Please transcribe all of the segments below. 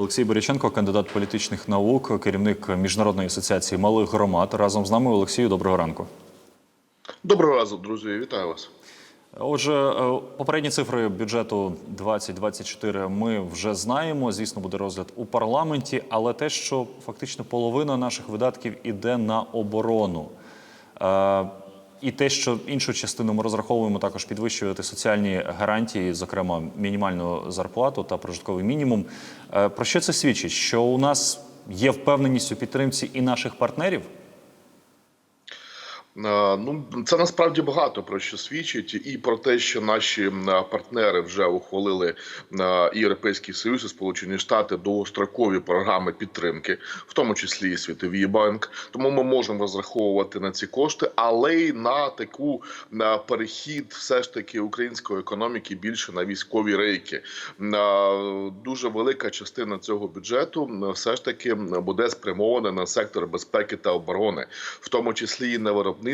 Олексій Боряченко, кандидат політичних наук, керівник міжнародної асоціації малих громад. Разом з нами Олексію. Доброго ранку. Доброго разу, друзі, вітаю вас. Отже, е, попередні цифри бюджету 2024 ми вже знаємо. Звісно, буде розгляд у парламенті, але те, що фактично половина наших видатків іде на оборону. І те, що іншу частину ми розраховуємо також підвищувати соціальні гарантії, зокрема мінімальну зарплату та прожитковий мінімум. Е, Про що це свідчить? Що у нас є впевненість у підтримці і наших партнерів? Е, Ну це насправді багато про що свідчить, і про те, що наші партнери вже ухвалили е, і Європейський Союз і Сполучені Штати довгострокові програми підтримки, в тому числі і Світовий банк. Тому ми можемо розраховувати на ці кошти, але й на таку на перехід, все ж таки української економіки більше на військові рейки. Е, Дуже велика частина цього бюджету все ж таки буде спрямована на сектор безпеки та оборони, в тому числі і на виробництво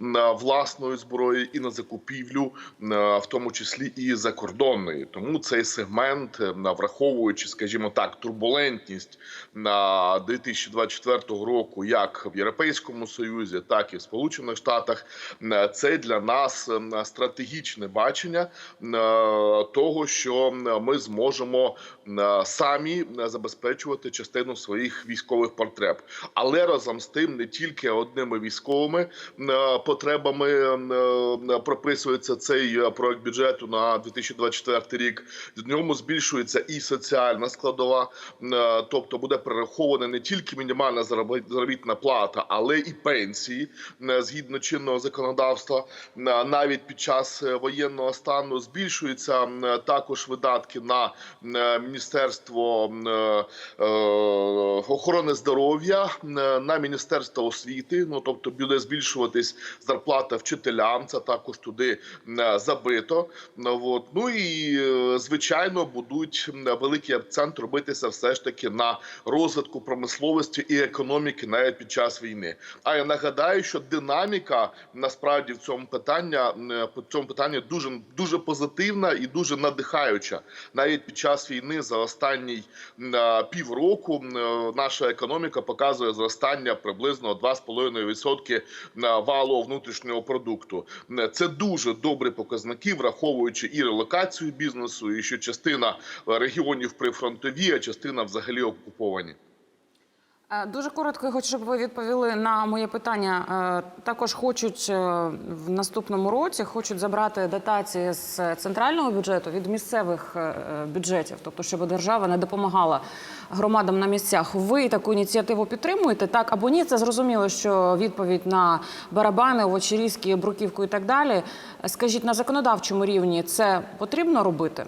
м, власної зброї, і на закупівлю, в тому числі і закордонної. Тому цей сегмент, враховуючи, скажімо так, турбулентність на 2024 року, як в Європейському Союзі, так і в Сполучених Штатах, м, це для нас м, стратегічне бачення того, що ми зможемо самі забезпечувати частину своїх військових потреб, але разом з тим не тільки одними військовими м, потребами м, м, прописується цей е, проект бюджету на 2024 рік. В ньому збільшується і соціальна складова, е, тобто буде перерахована не тільки мінімальна заробітна плата, але і пенсії згідно чинного законодавства. Навіть під час е, воєнного стану збільшуються також видатки на е, міністерство е, е, охорони здоров'я, е, на міністерство освіти. Ну тобто буде збільшуватись зарплата вчителям. Це також туди е, забито. Ну, от. ну і е, звичайно будуть великий акцент робитися все ж таки на розвитку промисловості і економіки навіть під час війни. А я нагадаю, що динаміка насправді в цьому питання м, по цьому питанні дуже дуже позитивна і дуже надихаюча. Навіть під час війни за останній е, півроку е, наша економіка показує зростання приблизно 2,5% на валового внутрішнього продукту. Це дуже добрі показники, враховуючи і релокацію бізнесу, і що частина регіонів прифронтові, а частина взагалі окуповані. Е, Дуже коротко я хочу, щоб ви відповіли на моє питання. Е, Також хочуть е, в наступному році хочуть забрати дотації з центрального бюджету від місцевих бюджетів, тобто щоб держава не допомагала громадам на місцях. Ви таку ініціативу підтримуєте? Так або ні? Це зрозуміло, що відповідь на барабани, овочерізки, бруківку і так далі. Скажіть на законодавчому рівні це потрібно робити?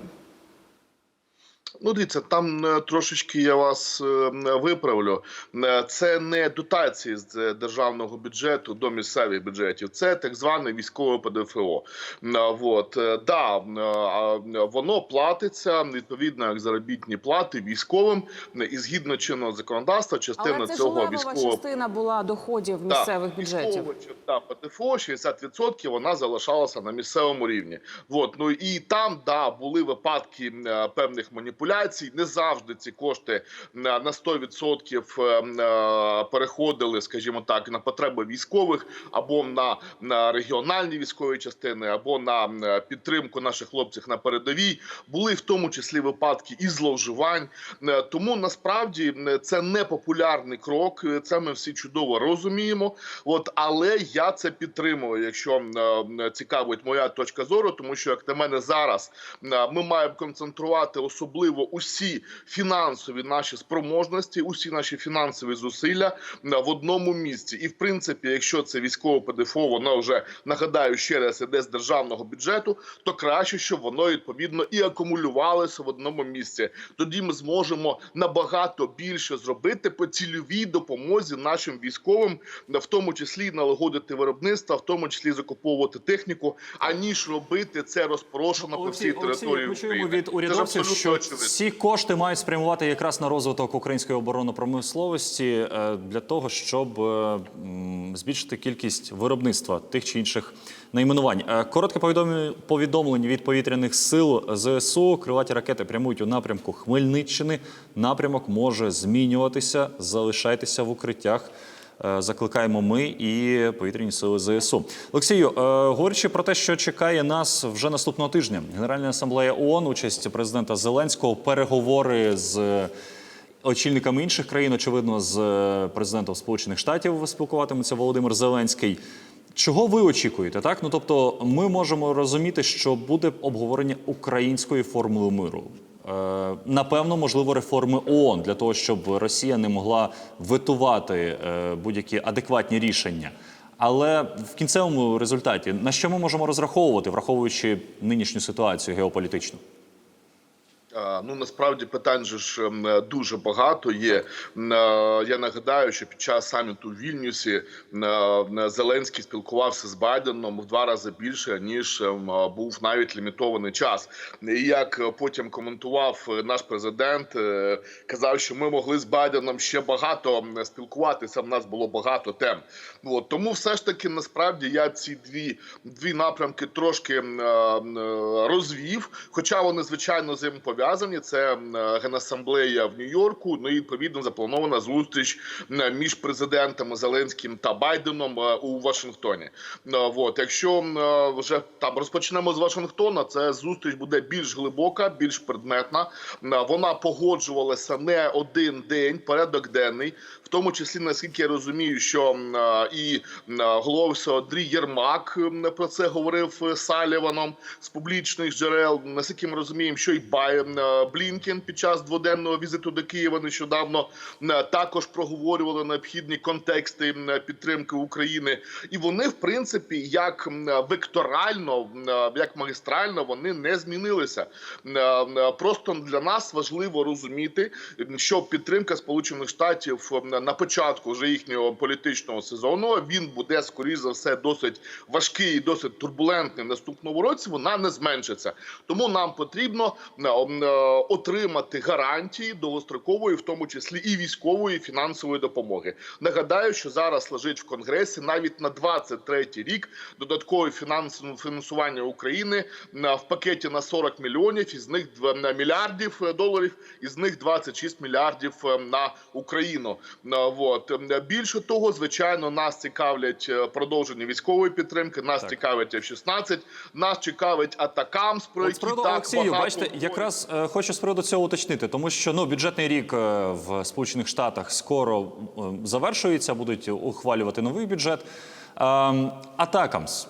Ну, дивіться, там е, трошечки я вас е, виправлю. Е, Це не дотації з державного бюджету до місцевих бюджетів, це так зване військове ПДФО. Е, Да, воно платиться відповідно як заробітні плати військовим і згідно чинного законодавства, частина Але це цього військового частина була доходів місцевих бюджетів. та ПДФО 60% вона залишалася на місцевому рівні. Вот ну і там да були випадки певних маніпуляцій. Не завжди ці кошти на 100% е, е, переходили, скажімо так, на потреби військових або на, на регіональні військові частини, або на е, підтримку наших хлопців на передовій. Були в тому числі випадки і зловживань. Е, Тому насправді це не популярний крок. Це ми всі чудово розуміємо. От але я це підтримую, якщо цікавить моя точка зору, тому що як на мене зараз ми маємо концентрувати особливо усі фінансові наші спроможності, усі наші фінансові зусилля в одному місці. І в принципі, якщо це військове ПДФО, воно вже нагадаю ще раз іде з державного бюджету, то краще, щоб воно відповідно і акумулювалося в одному місці. Тоді ми зможемо набагато більше зробити по цільовій допомозі нашим військовим, в тому числі налагодити виробництво, в тому числі закуповувати техніку, аніж робити це розпорошено по всій Олексій, території ми чуємо України. від урядовців, що очевидно. ці кошти мають спрямувати якраз на розвиток української оборонно-промисловості е, для того, щоб е, збільшити кількість виробництва тих чи інших найменувань. Е, Коротке повідомлення від повітряних сил ЗСУ. Крилаті ракети прямують у напрямку Хмельниччини. Напрямок може змінюватися. Залишайтеся в укриттях. Е, Закликаємо ми і повітряні сили ЗСУ. Олексію, е, говорячи про те, що чекає нас вже наступного тижня, Генеральна асамблея ООН, участь президента Зеленського, переговори з очільниками інших країн, очевидно, з е, президентом Сполучених Штатів спілкуватиметься Володимир Зеленський. Чого ви очікуєте? Так, ну тобто, ми можемо розуміти, що буде обговорення української формули миру. Е, Напевно, можливо, реформи ООН для того, щоб Росія не могла витувати е, будь-які адекватні рішення. Але в кінцевому результаті на що ми можемо розраховувати, враховуючи нинішню ситуацію геополітичну? Ну насправді питань же ж ем, дуже багато є. Е, Я нагадаю, що під час саміту в Вільнюсі е, Зеленський спілкувався з Байденом в два рази більше ніж ем, е, був навіть лімітований час. І як е, потім коментував е, наш президент, е, казав, що ми могли з Байденом ще багато спілкуватися. В нас було багато тем. От тому, все ж таки, насправді я ці дві дві напрямки трошки е, е, розвів, хоча вони звичайно взаємопов'язані. Це генасамблея в Нью-Йорку. Ну і відповідно запланована зустріч між президентами Зеленським та Байденом е, у Вашингтоні. Е, От якщо е, вже там розпочнемо з Вашингтона, це зустріч буде більш глибока, більш предметна. Вона погоджувалася не один день, порядок денний, тому числі наскільки я розумію, що е, і м, Андрій Єрмак про це говорив Саліваном з публічних джерел. Наскільки ми розуміємо, що і е, Блінкен під час дводенного візиту до Києва нещодавно також проговорювали необхідні контексти підтримки України, і вони, в принципі, як векторально, е, як магістрально, вони не змінилися. Е, Просто для нас важливо розуміти, що підтримка Сполучених Штатів на початку вже їхнього політичного сезону він буде скоріш за все досить важкий і досить турбулентний в наступному році. Вона не зменшиться. Тому нам потрібно м, е, отримати гарантії довгострокової, в тому числі і військової і фінансової допомоги. Нагадаю, що зараз лежить в конгресі навіть на 23 рік додаткове фінансування України на в пакеті на 40 мільйонів, із них мільярдів е, доларів, із них 26 мільярдів е, на Україну. Вот Ем, більше того, звичайно, нас цікавлять е, продовження військової підтримки. Нас Так. цікавить F-16, нас цікавить атакамс, про які так Олексію, багато бачите, якраз е, хочу з приводу цього уточнити, тому що ну бюджетний рік е, в Сполучених Штатах скоро е, завершується, будуть ухвалювати новий бюджет. Ем, Атакамс.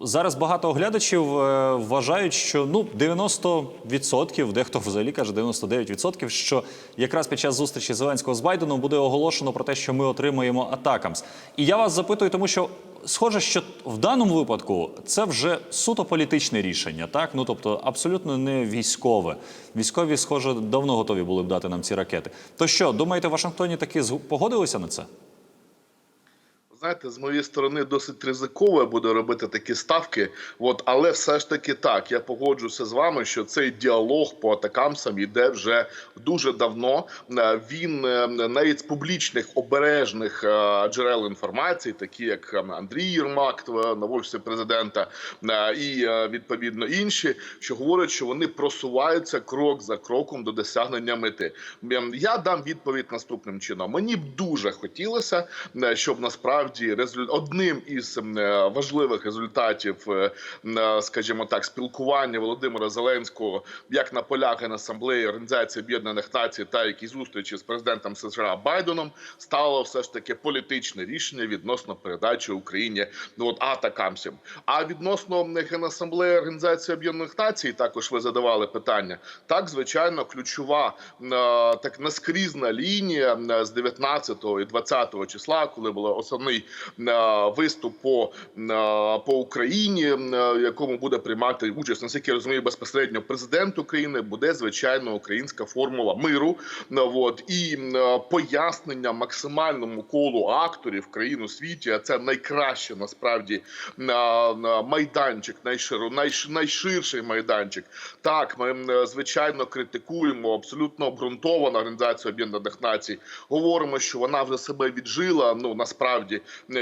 Зараз багато оглядачів е, вважають, що ну 90%, дехто взагалі каже 99%, що якраз під час зустрічі Зеленського з Байденом буде оголошено про те, що ми отримаємо Атакамс. І я вас запитую, тому що схоже, що в даному випадку це вже суто політичне рішення, так ну тобто абсолютно не військове. Військові, схоже, давно готові були б дати нам ці ракети. То що, думаєте, в Вашингтоні таки погодилися на це? Знаєте, з моєї сторони досить ризиково буде робити такі ставки. От, але все ж таки так. Я погоджуся з вами, що цей діалог по атакамсам йде вже дуже давно. Е, Він е, навіть з публічних обережних е, джерел інформації, такі як е, Андрій Єрмак, на офісі президента, і відповідно інші, що говорять, що вони просуваються крок за кроком до досягнення мети. Ем, Я дам відповідь наступним чином. Мені б дуже хотілося, щоб насправді резуль... одним із ем, е, важливих результатів, е, скажімо так, спілкування Володимира Зеленського як на полях Генасамблеї Організації Об'єднаних Націй та які зустрічі з президентом США Байденом стало все ж таки політичне рішення відносно передачі Україні ну, от атакамсів. А відносно Генасамблеї Організації Об'єднаних Націй, також ви задавали питання. Так, звичайно, ключова е, так наскрізна лінія з 19 і 20 числа, коли був основний черговий е, виступ по, е, по Україні, е, в якому буде приймати участь, наскільки я розумію, безпосередньо президент України, буде звичайно українська формула миру. От і пояснення максимальному колу акторів країн у світі. А це найкраще насправді на, на майданчик, найширший майданчик. Так, ми звичайно критикуємо абсолютно обґрунтовано Організацію Об'єднаних Націй. Говоримо, що вона вже себе віджила. Ну насправді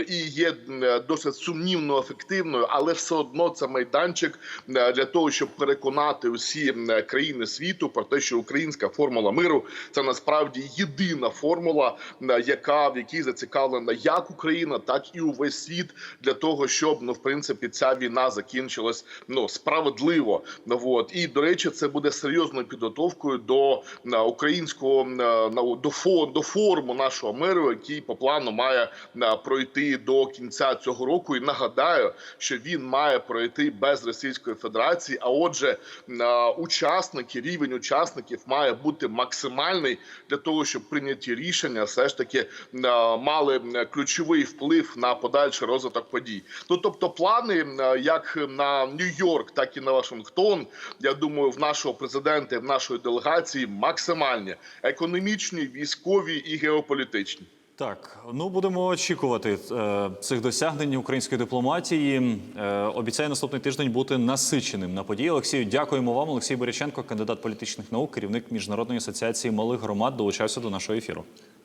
і є е, досить сумнівно ефективною, але все одно це майданчик е, для того, щоб переконати усі країни світу про те, що українська формула миру це насправді єдина формула, е, яка в якій зацікавлена як Україна, так і увесь світ для того, щоб ну в принципі ця війна закінчилась ну справедливо. Ну от і до речі, це буде серйозною підготовкою до е, українського е, до фо до форуму нашого миру, який по плану має е, пройти до кінця цього року. І нагадаю, що він має пройти без Російської Федерації. А отже, учасники, рівень учасників має бути максимальний для того, щоб прийняті рішення все ж таки мали ключовий вплив на подальший розвиток подій. Ну тобто, плани як на Нью-Йорк, так і на Вашингтон. Я думаю, в нашого президента, і в нашої делегації максимальні економічні, військові і геополітичні. Так, ну будемо очікувати е, цих досягнень української дипломатії. Е, обіцяє наступний тиждень бути насиченим на події. Олексію, дякуємо вам. Олексій Боряченко, кандидат політичних наук, керівник міжнародної асоціації малих громад, долучався до нашого ефіру.